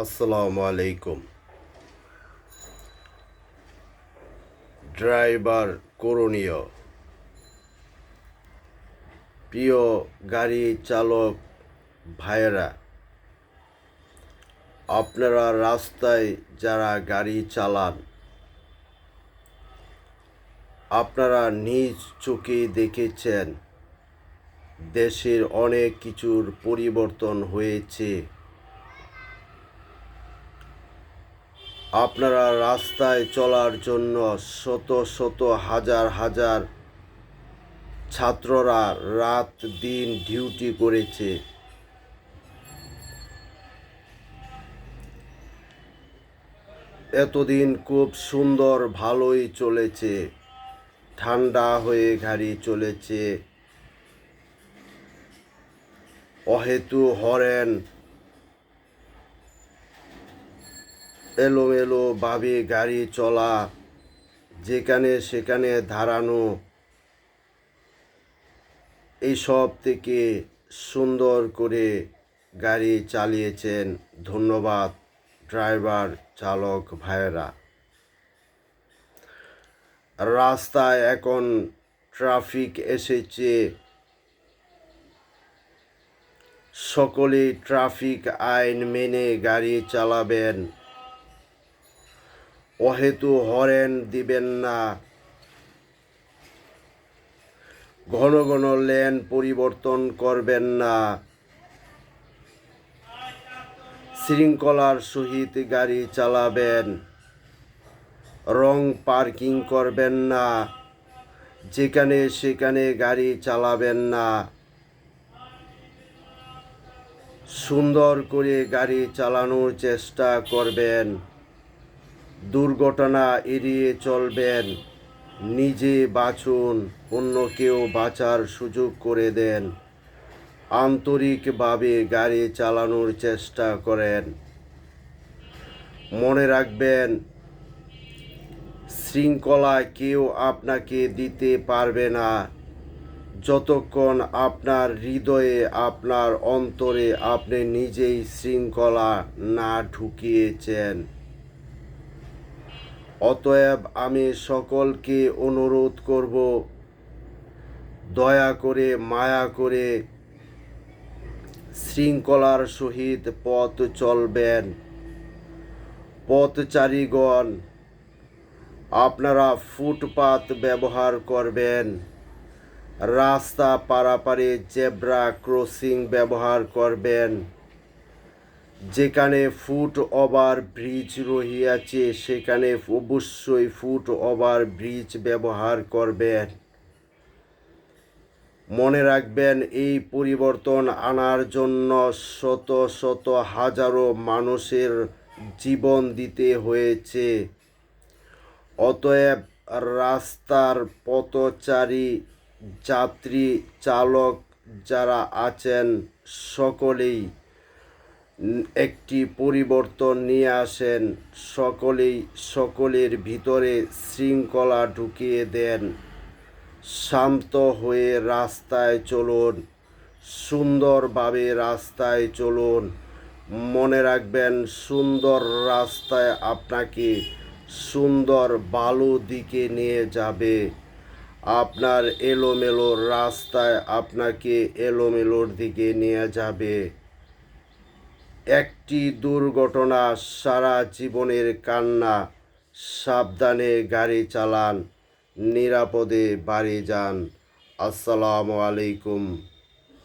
আসসালামু আলাইকুম ড্রাইভার করণীয় প্রিয় গাড়ি চালক ভাইয়েরা আপনারা রাস্তায় যারা গাড়ি চালান আপনারা নিজ চোখে দেখেছেন দেশের অনেক কিছুর পরিবর্তন হয়েছে আপনারা রাস্তায় চলার জন্য শত শত হাজার হাজার ছাত্ররা রাত দিন ডিউটি করেছে। এতদিন খুব সুন্দর ভালোই চলেছে। ঠান্ডা হয়ে গাড়ি চলেছে। অহেতু হরেন এলোমেলো ভাবে গাড়ি চলা, যেখানে সেখানে দাঁড়ানো এইসব থেকে সুন্দর করে গাড়ি চালিয়েছেন ধন্যবাদ ড্রাইভার চালক ভাইয়েরা। রাস্তায় এখন ট্রাফিক এসেছে। সকলেই ট্রাফিক আইন মেনে গাড়ি চালাবেন। অহেতু হরেন দিবেন না। ঘন ঘন লেন পরিবর্তন করবেন না। শৃঙ্খলার সহিত গাড়ি চালাবেন। রং পার্কিং করবেন না। যেখানে সেখানে গাড়ি চালাবেন না। সুন্দর করে গাড়ি চালানোর চেষ্টা করবেন। দুর্ঘটনা এড়িয়ে চলবেন। নিজে বাঁচুন, অন্য কেউ বাঁচার সুযোগ করে দেন। আন্তরিকভাবে গাড়ি চালানোর চেষ্টা করেন। মনে রাখবেন, শৃঙ্খলা কেউ আপনাকে দিতে পারবে না। যতক্ষণ আপনার হৃদয়ে, আপনার অন্তরে আপনি নিজেই শৃঙ্খলা না ঢুকিয়েছেন। অতএব আমি সকলকে অনুরোধ করব, দয়া করে, মায়া করে শৃঙ্খলার সহিত পথ চলবেন। পথচারীগণ, আপনারা ফুটপাত ব্যবহার করবেন। রাস্তা পারাপারে জেব্রা ক্রসিং ব্যবহার করবেন। যেখানে ফুট ওভার ব্রিজ রহিয়াছে, সেখানে অবশ্যই ফুট ওভার ব্রিজ ব্যবহার করবেন। মনে রাখবেন, এই পরিবর্তন আনার জন্য শত শত হাজারো মানুষের জীবন দিতে হয়েছে। অতএব রাস্তার পথচারী, যাত্রী, চালক যারা আছেন, সকলেই একটি পরিবর্তন নিয়ে আসেন। সকলেই সকলের ভিতরে শৃঙ্খলা ঢুকিয়ে দেন। শান্ত হয়ে রাস্তায় চলুন, সুন্দরভাবে রাস্তায় চলুন। মনে রাখবেন, সুন্দর রাস্তায় আপনাকে সুন্দর বালু দিকে নিয়ে যাবে। আপনার এলোমেলো রাস্তায় আপনাকে এলোমেলোর দিকে নিয়ে যাবে। একটি দুর্ঘটনা সারা জীবনের কান্না সাবধানে গাড়ি চালান নিরাপদে বাড়ি যান। আসসালামু আলাইকুম।